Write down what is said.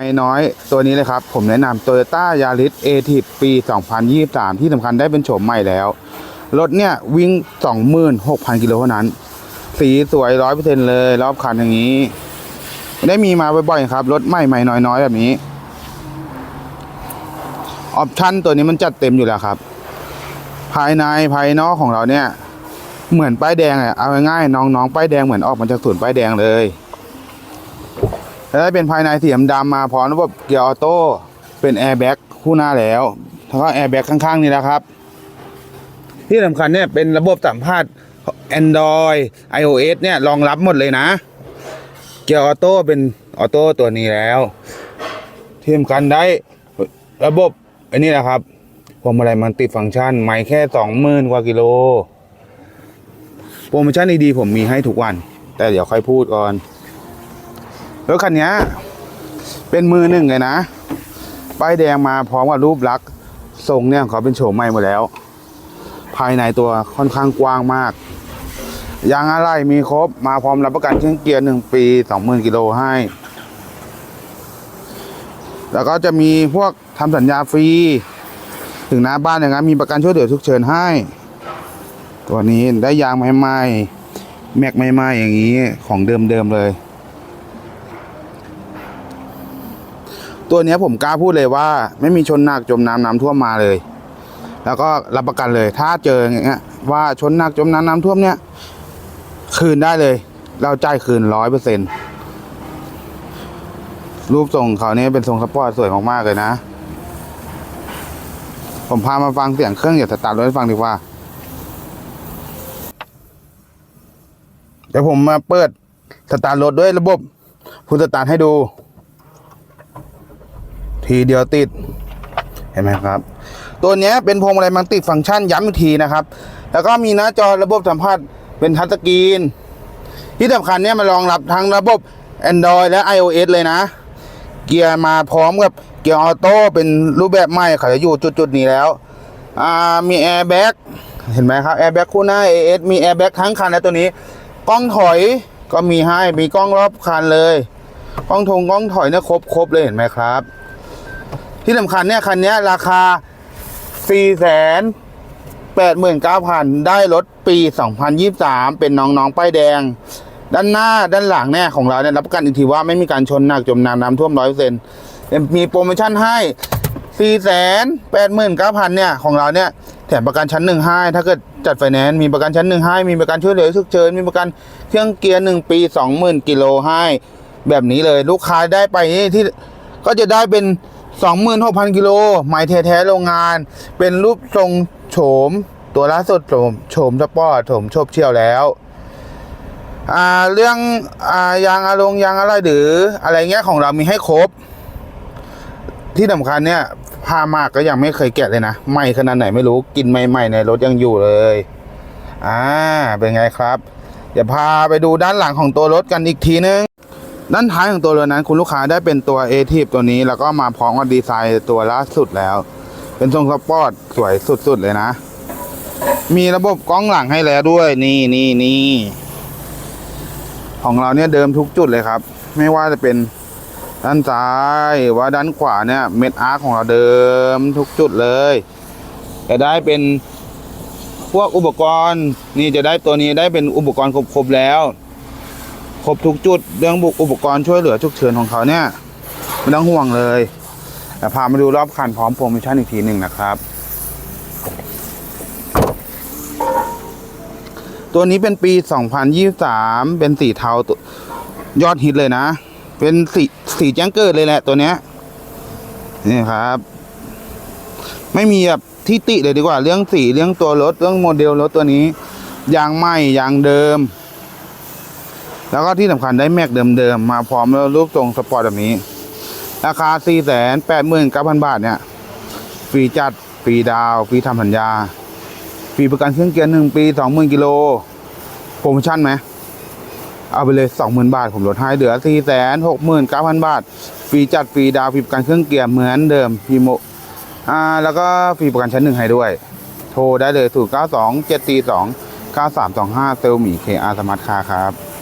ไอ้น้อยตัวนี้เลยครับ ผมแนะนำ Toyota Yaris a t i v ปี 2023 ที่สำคัญได้เป็นโฉมใหม่แล้ว รถเนี่ย วิ่ง 26,000 กิโลเท่านั้น สีสวย 100%เลย รอบคันอย่างนี้ ได้มีมาบ่อยๆครับ รถใหม่ๆน้อยๆ แบบนี้ ออปชั่นตัวนี้มันจัดเต็มอยู่แล้วครับ ภายในภายนอกของเราเนี่ย เหมือนป้ายแดงอะเอาง่ายๆน้องๆป้ายแดงเหมือนออกมาจากศูนย์ป้ายแดงเลย แล้วได้เป็นภายในสีดำมาพร้อมระบบเกียร์ออโต้เป็นแอร์แบ็กคู่หน้าแล้วแล้วก็แอร์แบ็กข้างๆนี่นะครับ ที่สำคัญเนี่ยเป็นระบบสัมภาษณ์ Android iOS เนี่ยรองรับหมดเลยนะ เกียร์ออโต้เป็นออโต้ตัวนี้แล้วที่สำคัญได้ระบบอันนี้แหละครับพวงมาลัยมันติดฟังก์ชันไม่แค่สองหมื่นกว่ากิโลโปรโมชั่นดีๆผมมีให้ทุกวัน แต่เดี๋ยวค่อยพูดก่อน รถคันนี้เป็นมือหนึ่งเลยนะ ป้ายแดงมาพร้อมกับรูปลักษณ์ทรงเนี่ยเขาเป็นโฉมใหม่หมดแล้ว ภายในตัวค่อนข้างกว้างมาก ยางอะไรมีครบมาพร้อมรับประกันเครื่องเกียร์หนึ่งปีสองหมื่นกิโลให้ แล้วก็จะมีพวกทำสัญญาฟรี ถึงหน้าบ้านอย่างนั้นมีประกันช่วยเหลือทุกเชิญให้ ตัวนี้ได้ยางใหม่ๆแม็กใหม่ๆอย่างนี้ของเดิมๆเลย ตัวนี้ผมกล้าพูดเลยว่า ไม่มีชนหนักจมน้ำน้ำท่วมมาเลย แล้วก็รับประกันเลย ถ้าเจออย่างเงี้ยว่าชนหนักจมน้ำน้ำท่วมเนี่ย คืนได้เลย เราจ่ายคืนร้อยเปอร์เซ็นรูปทรงเขาเนี่ยเป็นทรงสปอร์ตสวยมากๆเลยนะ ผมพามาฟังเสียงเครื่องอย่าสตาร์ทรถให้ฟังดีกว่า เดี๋ยวผมมาเปิดสตาร์ทรถด้วยระบบพุทสตาร์ทให้ดู ทีเดียวติด เห็นไหมครับ ตัวนี้เป็นพวงมาลัยมัลติฟังก์ชันย้ำอีกทีนะครับ แล้วก็มีหน้าจอระบบสัมผัสเป็นทัชสกรีน ที่สำคัญเนี่ยมันรองรับทั้งระบบ Android และ iOS เลยนะ เกียร์มาพร้อมกับเกียร์ออโต้เป็นรูปแบบใหม่เขาจะอยู่จุดๆนี้แล้วมีแอร์แบ็กเห็นไหมครับแอร์แบ็กคู่หน้า AS มีแอร์แบ็กทั้งคันแล้วตัวนี้ กล้องถอยก็มีให้มีกล้องรอบคันเลย กล้องทงกล้องถอยเนี่ยครบครบเลยเห็นไหมครับ ที่สำคัญเนี่ยคันนี้ราคา 489,000 ได้รถปี 2023 เป็นน้องๆ ป้ายแดง ด้านหน้าด้านหลังเนี่ยของเราเนี่ยรับประกันอีกทีว่าไม่มีการชนหนักจมน้ำน้ำท่วมร้อยเปอร์เซ็นต์มีโปรโมชั่นให้ 489,000 เนี่ยของเราเนี่ยแถมประกันชั้นหนึ่งให้ถ้าเกิดจัดไฟแนนซ์มีประกันชั้นหนึ่งให้มีประกันช่วยเหลือฉุกเฉินมีประกันเครื่องเกียร์หนึ่งปี20,000กิโลให้ แบบนี้เลยลูกค้าได้ไปที่ก็จะได้เป็น 26,000 กิโลไม้แท้ๆโรงงาน เป็นรูปทรงโฉม ตัวล่าสุดโฉมโฉมสปอร์ตโฉมโชบเชี่ยวแล้วอ่าเรื่องอ่ายางอารมณ์ยางอะไรหรืออะไรเงี้ยของเรามีให้ครบ ที่สำคัญเนี่ยผ้ามากก็ยังไม่เคยแกะเลยนะใหม่ขนาดไหนไม่รู้กินใหม่ๆในรถยังอยู่เลยอ่าเป็นไงครับ เดี๋ยวพาไปดูด้านหลังของตัวรถกันอีกทีนึง ด้านท้ายของตัวเรือนั้น คุณลูกค้าได้เป็นตัว a t i v ตัวนี้ แล้วก็มาพร้อมกับดีไซน์ตัวล่าสุดแล้ว เป็นทรงสปอร์ตสวยสุดๆเลยนะ มีระบบกล้องหลังให้แล้วด้วย นี่นี่นี่ของเราเนี่ยเดิมทุกจุดเลยครับ ไม่ว่าจะเป็นด้านซ้ายว่าด้านขวาเนี่ยเม็ดอาร์ของเราเดิมทุกจุดเลยจะได้เป็นพวกอุปกรณ์นี่จะได้ตัวนี้ได้เป็นอุปกรณ์ครบๆแล้ว ครบทุกจุดเรื่องบุกอุปกรณ์ช่วยเหลือฉุกเฉินของเขาเนี่ยไม่ต้องห่วงเลยแต่พามาดูรอบคันพร้อมโปรโมชั่นอีกทีหนึ่งนะครับ ตัวนี้เป็นปี 2023 เป็นสีเทาตัวยอดฮิตเลยนะ เป็นสีสีแจ้งเกิดเลยแหละตัวเนี้ยนี่ครับ ไม่มีแบบที่ติเลยดีกว่าเรื่องสีเรื่องตัวรถเรื่องโมเดลรถตัวนี้ยางใหม่ยางเดิม แล้วก็ที่สำคัญได้แม็กเดิมๆมาพร้อมแล้วรูปทรงสปอร์ตแบบนี้ ราคา 4 8 9 0 0 0 บาทเนี่ยฟรีจัดฟรีดาวฟรีทำสัญญาฟรีประกันเครื่องเกียร์หนึ่งปี20,000กิโลโปรโมชั่นไหมเอาไปเลย20,000บาท ผมลดให้เหลือ4 6 9 0 0 0บาทฟรีจัดฟรีดาวฟรีประกันเครื่องเกียร์เหมือนเดิมพีโมอ่าแล้วก็ฟรีประกันชั้นหนึ่งให้ด้วย โทรได้เลย0 9 2 7 4 2 9 3 2 5เซลมีเคอาร์สมาร์ทคาร์ครับ